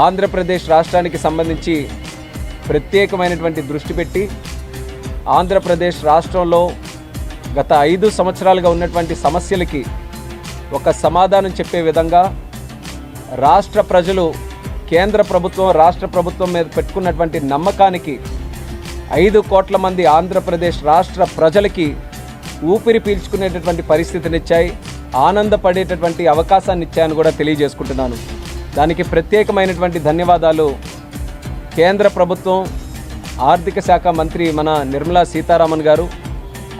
ఆంధ్రప్రదేశ్ రాష్ట్రానికి సంబంధించి ప్రత్యేకమైనటువంటి దృష్టి పెట్టి ఆంధ్రప్రదేశ్ రాష్ట్రంలో గత ఐదు సంవత్సరాలుగా ఉన్నటువంటి సమస్యలకి ఒక సమాధానం చెప్పే విధంగా రాష్ట్ర ప్రజలు కేంద్ర ప్రభుత్వం రాష్ట్ర ప్రభుత్వం మీద పెట్టుకున్నటువంటి నమ్మకానికి ఐదు కోట్ల మంది ఆంధ్రప్రదేశ్ రాష్ట్ర ప్రజలకి ఊపిరి పీల్చుకునేటటువంటి పరిస్థితినిచ్చాయి. ఆనందపడేటటువంటి అవకాశాన్ని ఇచ్చాయని కూడా తెలియజేసుకుంటున్నాను. దానికి ప్రత్యేకమైనటువంటి ధన్యవాదాలు. కేంద్ర ప్రభుత్వం ఆర్థిక శాఖ మంత్రి మన నిర్మలా సీతారామన్ గారు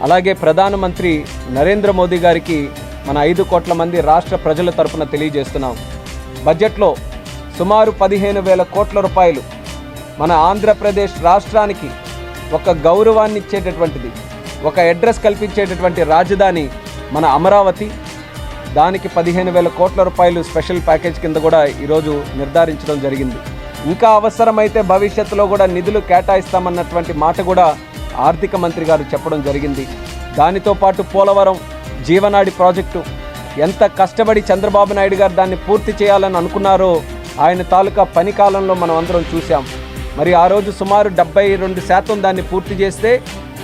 అలాగే ప్రధానమంత్రి నరేంద్ర మోదీ గారికి మన ఐదు కోట్ల మంది రాష్ట్ర ప్రజల తరఫున తెలియజేస్తున్నాం. బడ్జెట్లో సుమారు పదిహేను వేల కోట్ల రూపాయలు మన ఆంధ్రప్రదేశ్ రాష్ట్రానికి ఒక గౌరవాన్ని ఇచ్చేటటువంటిది ఒక అడ్రస్ కల్పించేటటువంటి రాజధాని మన అమరావతి దానికి పదిహేను వేల కోట్ల రూపాయలు స్పెషల్ ప్యాకేజ్ కింద కూడా ఈరోజు నిర్ధారించడం జరిగింది. ఇంకా అవసరమైతే భవిష్యత్తులో కూడా నిధులు కేటాయిస్తామన్నటువంటి మాట కూడా ఆర్థిక మంత్రి గారు చెప్పడం జరిగింది. దానితో పాటు పోలవరం జీవనాడి ప్రాజెక్టు ఎంత కష్టపడి చంద్రబాబు నాయుడు గారు దాన్ని పూర్తి చేయాలని అనుకున్నారో ఆయన తాలూకా పని కాలంలో మనం అందరం చూసాం మరి ఆ రోజు సుమారు డెబ్బై రెండు శాతం దాన్ని పూర్తి చేస్తే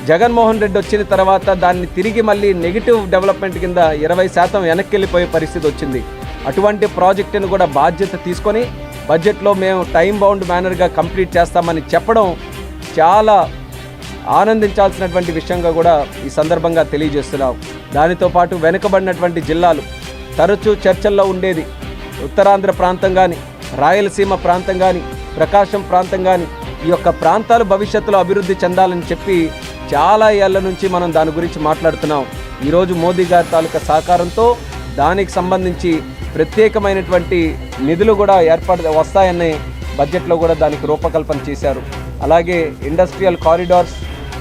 జగన్మోహన్ రెడ్డి వచ్చిన తర్వాత దాన్ని తిరిగి మళ్ళీ నెగిటివ్ డెవలప్మెంట్ కింద ఇరవై శాతం వెనక్కి వెళ్ళిపోయే పరిస్థితి వచ్చింది. అటువంటి ప్రాజెక్టును కూడా బాధ్యత తీసుకొని బడ్జెట్లో మేము టైం బౌండ్ మేనర్గా కంప్లీట్ చేస్తామని చెప్పడం చాలా ఆనందించాల్సినటువంటి విషయంగా కూడా ఈ సందర్భంగా తెలియజేస్తున్నాం. దానితో పాటు వెనుకబడినటువంటి జిల్లాలు తరచూ చర్చల్లో ఉండేది ఉత్తరాంధ్ర ప్రాంతం కానీ రాయలసీమ ప్రాంతం కానీ ప్రకాశం ప్రాంతం కానీ ఈ యొక్క ప్రాంతాలు భవిష్యత్తులో అభివృద్ధి చెందాలని చెప్పి చాలా ఏళ్ళ నుంచి మనం దాని గురించి మాట్లాడుతున్నాం. ఈరోజు మోదీ గారి తాలూకా సహకారంతో దానికి సంబంధించి ప్రత్యేకమైనటువంటి నిధులు కూడా ఏర్పడ వస్తాయని బడ్జెట్లో కూడా దానికి రూపకల్పన చేశారు. అలాగే ఇండస్ట్రియల్ కారిడార్స్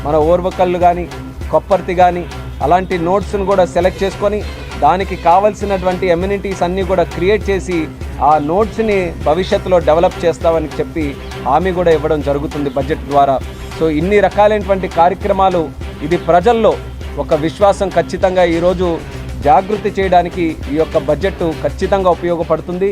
మన ఓర్వకల్లు కానీ కొప్పర్తి కానీ అలాంటి నోట్స్ను కూడా సెలెక్ట్ చేసుకొని దానికి కావలసినటువంటి ఎమ్యూనిటీస్ అన్నీ కూడా క్రియేట్ చేసి ఆ నోట్స్ని భవిష్యత్తులో డెవలప్ చేస్తామని చెప్పి హామీ కూడా ఇవ్వడం జరుగుతుంది బడ్జెట్ ద్వారా. సో ఇన్ని రకాలైనటువంటి కార్యక్రమాలు ఇది ప్రజల్లో ఒక విశ్వాసం ఖచ్చితంగా ఈరోజు జాగృతి చేయడానికి ఈ యొక్క బడ్జెట్ ఖచ్చితంగా ఉపయోగపడుతుంది.